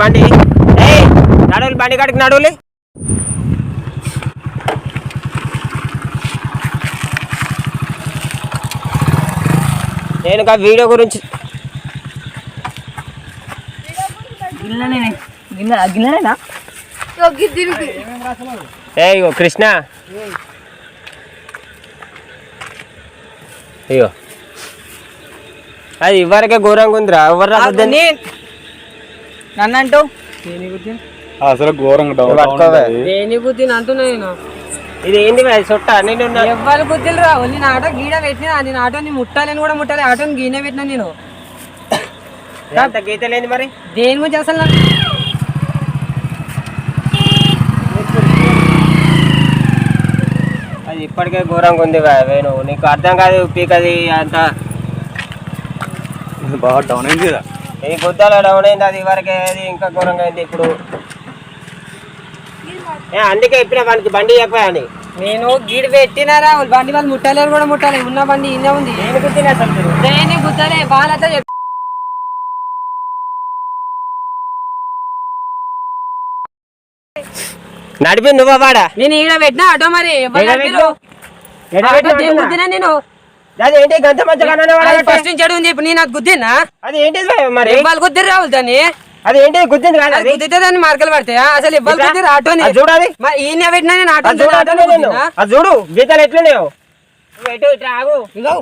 బండి? కాడికి నడువులే. నేను ఇంకా వీడియో గురించి ఏ ఇగో కృష్ణ. ఇగో. అది ఇవరకే ఘోరంగా ఉందిరా. ఎవరు రాదని నన్ను అంటూ అసలు ఘోరంగా డౌన్ పట్టుకోవే. దేని గుద్దిన అంటున్నా నేను? ఇది ఏంది మరి? చుట్ట నేను ఎవ్వరు రా నేను ఆటో గీడ పెట్టినా నేను ఆటోని ముట్టాలని కూడా ముట్టాలి. ఆటోని గీనే పెట్టినా నేను. అంత గీత లేని మరి? దేని గురించి అసలు అది ఇప్పటికే ఘోరంగా ఉంది వేణు నీకు అర్థం కాదు పీకది అంత. బాగా డౌన్ అయింది కదా. ఈ గుద్దలో డౌన్ అయింది అది వరకే అది ఇంకా ఘోరంగా అయింది ఇప్పుడు. ఏ అందుకే ఇప్పుడే మనకి బండి చెప్పా అని. నేను గీడ పెట్టినారా వాళ్ళు బండి వాళ్ళు ముట్టలేరు కూడా ముట్టాలి ఉన్న బండి ఇన్నే ఉంది. నేను గుద్దిన అసలు మీరు. దేని గుద్దలే వాళ్ళతో చెప్పి. నడిపి నువ్వా వాడా? నేను ఈడ పెట్టినా ఆటో మరి నడిపిరు? ఆటో దేని. గుద్దినా నేను. అది ఏంటి గంట మధ్య కన్నా అది ఫస్ట్ నుంచి ఉంది ఇప్పుడు నేను అది గుద్దినా అది ఏంటిది వే మరి? వాళ్ళు గుద్దిరు రావాలి దాన్ని అది ఏంటి గుద్దింది కాదు అది అది? గుద్దితే దాన్ని మార్కలు పడతాయా? అసలు ఇవ్వాలి ఇట్లా? గుద్దిరు ఆటోని అది చూడాలి మరి ఈయన పెట్టినా నేను ఆటో అది చూడు ఆటోని అంటున్నా నేను. గుద్దినా? అది చూడు గీతలు ఎట్లున్నాయో. నువ్వు ఎటు ఇట్లా ఆగు ఇగో.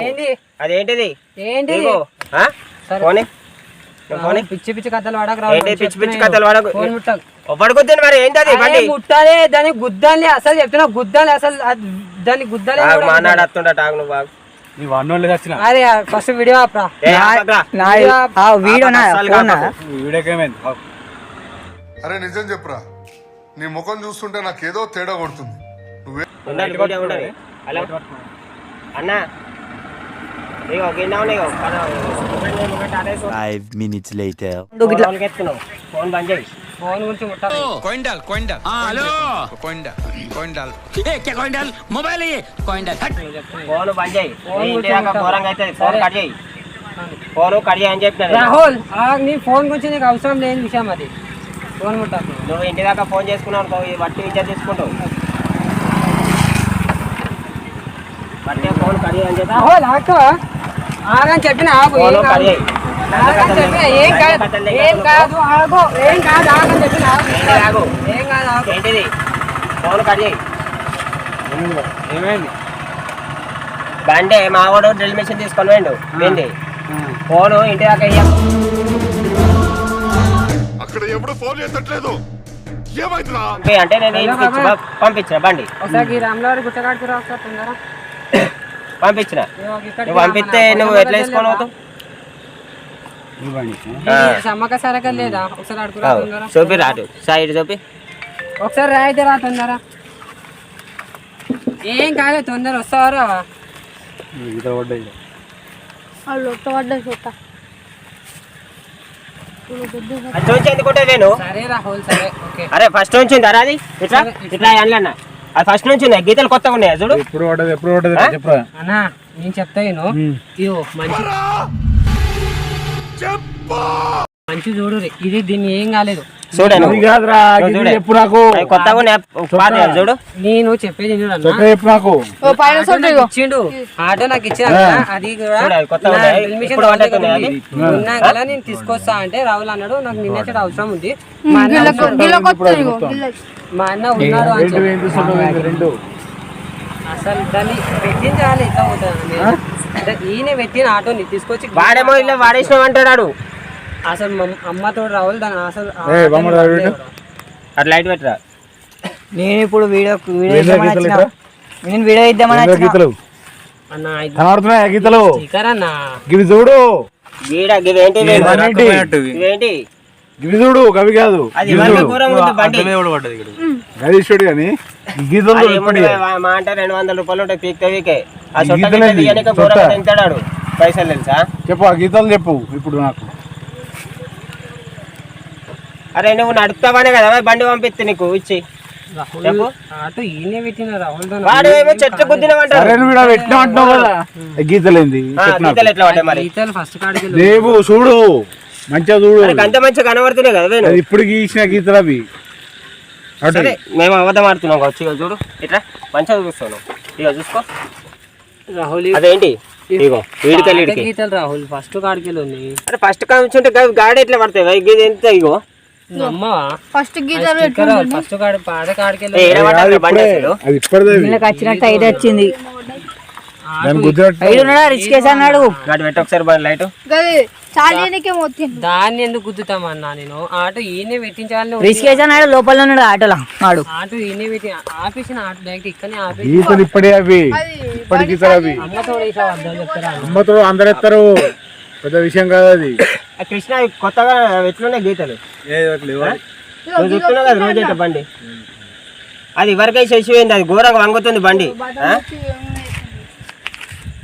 ఏంటి అది ఏంటిది? ఏంటి ఇగో. ఆ? సరే. పోనీ నువ్వు పోనీ పిచ్చి పిచ్చి కథలు వాడక ఏంటి పిచ్చి పిచ్చి కథలు వాడకు. ఫోన్ ముట్టకు. మరి ఏంటది బండి? ముట్టాలే దాన్ని గుద్దాలి అసలు చెప్తున్నా గుద్దాలి అసలు దాన్ని గుద్దాలి మానాడు వస్తుండట ఆగు నువ్వు వచ్చిన? అరే ఫస్ట్ వీడియో ఆపరా. వీడియో నా నిజం చెప్పురా. నీ ముఖం చూస్తుంటే నాకేదో తేడా కొడుతుంది. నువ్వే. హలో? అన్నా. ఫోన్ బంద్ చేయి. ఫోన్ గురించి రాహుల్ నీ ఫోన్ గురించి నీకు అవసరం లేని విషయం అది. ఫోన్ ముట్టాలి నువ్వు ఇంటి దాకా ఫోన్ చేసుకున్నావు అనుకో ఈ బట్టి విద్య తీసుకుంటావు. బట్టి ఫోన్ కట్ చేయని చెప్తా రాహుల్ ఆకు ఆగా చెప్పిన ఆపు ఏం కాదు. చెప్పిన ఏం కాదు ఏం కాదు ఆగు ఏం కాదు ఆగని చెప్పిన ఆగు. ఏంటి ఆగు ఏం కాదు ఆగు ఏంటిది? ఫోన్ కట్ చేయి. ఏమైంది? బండి మావాడు డ్రిల్ మిషన్ తీసుకొని పోయిండు. ఏంటి? ఫోన్ ఇంటి దాకా. అక్కడ ఎప్పుడు ఫోన్ అంటే నేను పంపించిన బండి. ఒకసారి ఈ రాములవారి గుట్టగాడికి రా ఒకసారి తొందర పంపించిన నువ్వు పంపిస్తే నువ్వు ఎట్లా వేసుకొని పోతావు. సమ్మక సరక లేదా? ఒకసారి అడుగురా చూపి రాడు సైడ్ చూపి. ఒకసారి రాయితే రా తొందర ఏం కాదు తొందర వస్తావరా అరే ఫస్ట్ నుంచి ఉంది అరే అది ఇట్లా. ఇట్లా అనలన్న అది ఫస్ట్ నుంచి ఉన్నాయి. గీతలు కొత్తగా ఉన్నాయి? చూడు. ఎప్పుడు ఎప్పుడు? చెప్పరా. అన్నా నేను చెప్తా నేను ఇదిగో మంచి మంచి చూడు రే. ఇది దీన్ని ఏం కాలేదు. చూడను. చెప్పు నాకు? కొత్తగా చూడు. నేను చెప్పేది. చెప్పే చెప్పు నాకు? ఆటో నాకు ఇచ్చిండు ఆటో ఇచ్చిన అది రావుల కదా నేను తీసుకొస్తా అంటే రాహుల్ అన్నాడు. నాకు నిన్న అవసరం ఉంది. మా అన్న ఉన్నాడు. చెప్పి. అసలు దాన్ని పెట్టించాలి ఎట్లా పోతుంది ఈయన పెట్టిన ఆటోని తీసుకొచ్చి వాడేమో ఇలా వాడేసినావు అంటాడు. అసలు అమ్మతో రాహుల్ దాని అసలు. అట్లా లైట్ పెట్టరా? నేను ఇప్పుడు వీడియో వీడియో? నేను వీడియో ఇద్దామని గీతలు? కనబడుతున్నాయా గీతలు? అన్న. గివి చూడు. ఇవేంటి గివి చూడు కవి కాదు. గరీశ్వరుడు కానీ గీతలు మా అంటే రెండు వందల రూపాయలు ఉంటాయి పీక్. వీకే ఆ? ఘోరంగా తింటాడు పైసలు తెలుసా? చెప్పు ఆ గీతలు చెప్పు ఇప్పుడు నాకు. అరే నువ్వు నడుపుతావనే కదా బండి పంపిస్తే నీకు ఇచ్చి. చెట్టు గీతలు ఏంది? ఆ, చెప్పు నాకు. గీతలు ఎట్లా పడ్డాయి మరి? ఈతలు ఫస్ట్ కాడికి దేవు చూడు. మంచిగా చూడు. అంత మంచిగా కనబడుతున్నాయి కదా ఇప్పుడు గీసిన గీతలు అవి. సరే. మేము అబద్ధం ఆడుతున్నాం కావచ్చు. ఇక చూడు. ఇట్లా మంచిగా చూపిస్తాను ఇక చూసుకో. రాహుల్ అదేంటి? ఇగో వీడికి పాత వీడికి. గీతలు రాహుల్ ఫస్ట్ కాడికెళ్ళి ఉన్నాయి అరే ఫస్ట్ కాంచుంటే గాడి ఎట్లా పడతాయి? ఇది ఎంత ఇగో? ఫస్ట్ గీతలు ఫస్ట్ కాడి ఇప్పటిదే వీళ్ళకి వచ్చినట్టు ఐదు వచ్చింది. దాన్ని ఎందుకు గుద్దుతామన్నా నేను? ఆటో ఈయనే పెట్టించాలని. రిస్కేస్ అన్నాడు లోపల ఉన్నాడు ఆటోలో. వాడు ఆటో ఈయనే పెట్టి ఆపేసిన ఆటో డైరెక్ట్ ఇక్కడనే ఆపేసి ఇప్పుడే అవి. అవి. అమ్మతో పెద్ద విషయం కాదు అది. ఆ కృష్ణ కొత్తగా ఎట్లున్నాయి గీతలు? కదా బండి. అది ఇవరకై చేసిపోయింది అది ఘోరంగా వంగుతుంది బండి.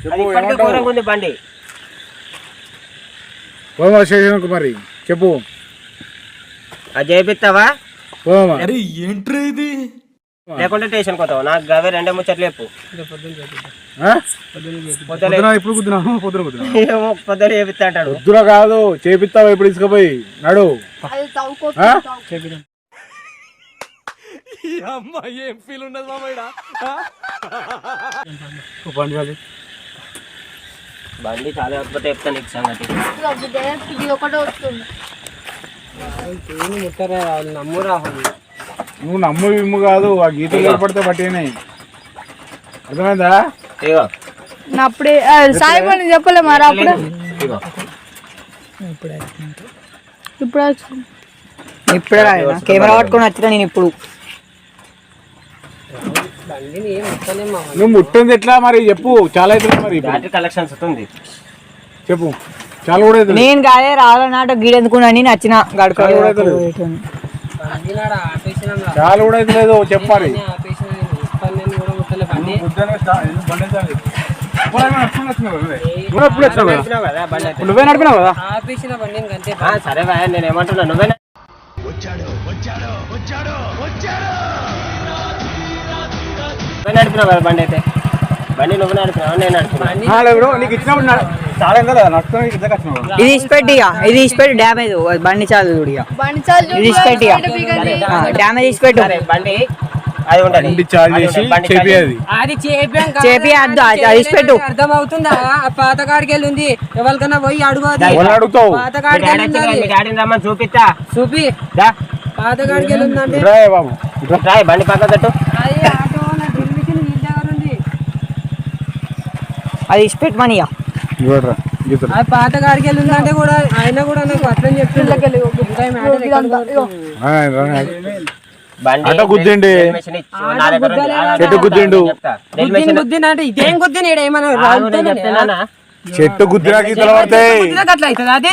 ఘోరంగా ఉంది బండి. పోమా శేషన్ మరి చెప్పు. అది చేపిస్తావా? పోమా. లేకుంటే స్టేషన్ పోతావు? నాకు గవే రెండే ముచ్చట్లు చెప్పు. ఆ? పొద్దులే పొద్దున ఇప్పుడు కుద్దునా? పొద్దున కుద్దునా? ఏమో పొద్దున చేపిస్తా అంటాడు. పొద్దున కాదు చేపిస్తావా ఇప్పుడు తీసుకుపోయి? నడు. అది తవ్వుకో ఆ? బండి చాలా అద్భుతం చెప్తాను నీకు సంగతి. ఇది ఒకటే వస్తుంది ముట్టరా రాహుల్ నమ్ము రాహుల్ నువ్వు నమ్ము విమ్ము కాదు ఆ గీతలు ఏర్పడితే బట్టేనాయి అర్థమైందా? ఇగో నా అప్పుడే సాయి పని చెప్పలే మరి అప్పుడే. ఇగో ఇప్పుడు. ఇప్పుడే రాయనా? కెమెరా పట్టుకొని వచ్చినా నేను ఇప్పుడు. నువ్వు ముట్టింది ఎట్లా మరి? చెప్పు. చాలా అవుతుంది మరి. బ్యాటరీ కలెక్షన్స్ ఉంది చెప్పు. చాలా కూడా అవుతుంది నేను కాదే రావాలని ఆటో గీడెందుకున్నాని నచ్చిన గడుకో చాలా కూడా అవుతుంది బండి నాడ ఆపేసిన చాలా కూడా అయితే లేదు చెప్పాలి నేను. నేను. నువ్వే నడిపినావు కదా సరే నేను ఏమంటున్నా? నువ్వే నువ్వే నడిపినావు కదా బండి అయితే? బండి నువ్వు నడిపినావు నేను నడిపినా నీకు ఇచ్చినప్పుడు చాలా కదా నడుపుతాను ఇద్దరు వచ్చినావు ఇది ఇచ్చిపెట్టి ఇది ఇచ్చిపెట్టి డ్యామేజ్ బండి చాలు చూడు ఇది ఇచ్చిపెట్టి డ్యామేజ్ ఇచ్చిపెట్టు. బండి అది ఉండాలి. బండి చార్జ్ చేసి చేపియాది అది చేపాం చేపి అద్దు, అది- అది ఇచ్చిపెట్టు. అర్థం అవుతుందా ఆ పాత కాడికి వెళ్ళి ఉంది. ఎవరికన్నా పోయి అడుగు అది ఎవరిని అడుగుతావు? పాత కాడికి వెళ్ళి ఉంది అది. మీ డాడీని రమ్మని చూపిస్తా. చూపి. పాత కాడికి వెళ్ళి ఉందంటే. రా బాబు ఇట్రా. రాయ్ బండి పక్క తట్టు అది ఆటో నా డ్రిల్ మిషన్ నీ దగ్గర ఉంది అది ఇచ్చిపెట్టి మనీ పాత కాడికి వెళ్ళి ఉందంటే కూడా ఆయన కూడా నాకు అర్థం చెప్తుంది ఇంకా ఈ మ్యాటర్ ఎక్కడ పోతుంది? ఆ, రా. బండి ఆటో గుద్దిండి. డ్రిల్ మెషిన్ ఇచ్చి నా దగ్గర ఉంది. ఆ, చెట్టు గుద్దిండు. అంటే ఇదేం గుద్దిన? చెట్టు అట్లా అవుతుందా అది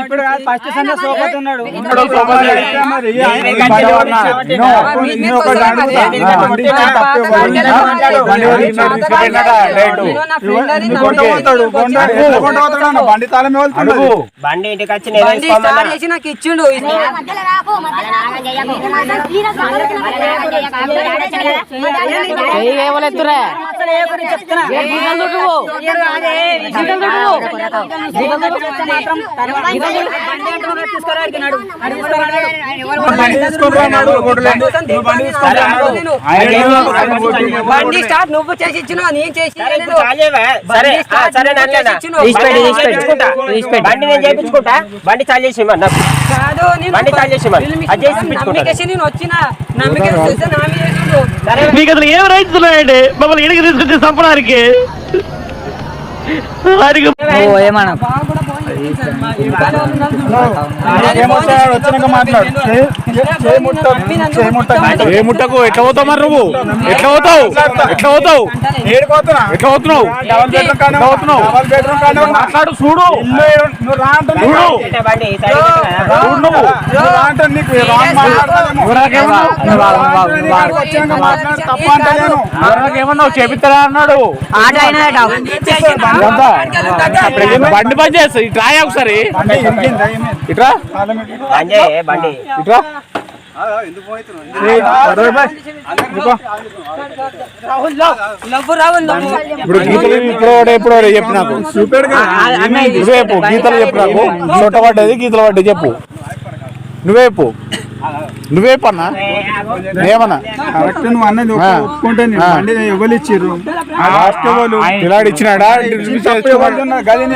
ఇప్పుడు ఫస్ట్ సండే మరి ఆయన బండి తాళం బండి ఇంటికి వచ్చి ఇచ్చిండు. బండి స్టార్ట్ నువ్వు చేసి నేను తీసిపెట్టు, బండి నేను. తీసిపెట్టు. బండి నేను చేపించుకుంటా. బండి చాలు చేసి నాకు. కాదు నేను బండి చాలు చేసి ఇవ్వండి. డ్రిల్ అది చేసి మిషన్ ఇప్పించుకుంటాను. నమ్మికేసి నేను వచ్చిన నమ్మికేసి చేస్తే నా మీద వేసిండు. సరే మీకు అసలు ఏం రైట్స్ ఉన్నాయండి మమ్మల్ని ఇడికి తీసుకొచ్చి చంపడానికి ఓ ఏమన్నా ఏమొచ్చాడు ఏ ముట్టకు ఎట్లా పోతావు మరి నువ్వు ఎట్లా పోతావు ఎట్లా పోతావు ఎట్లా పోతున్నావు ఎట్లా పోతున్నావు మాట్లాడు చూడు చూడు ఇట్లా ఎవరికేమన్నావు? చేపిస్తారా అన్నాడు బండి పని చేస్తా ఇట్రా ఒకసారి? ఇట్రా ఇట్రా ఇప్పుడు గీతలు ఇప్పుడు ఎప్పుడు చెప్పు నాకు. నువ్వే చెప్పు గీతలు చెప్పు నాకు చోట పడ్డది గీతలు పడ్డది చెప్పు నువ్వే చెప్పు నువ్వే పన్నా? ఏమన్నా? కరెక్ట్ నువ్వు అన్నది ఆ. ఒప్పుకుంటే నీ ఆ. బండి ఎవరు ఇచ్చిర్రు? లాస్ట్ ఎవరు పిల్లాడు ఇచ్చినాడా? గది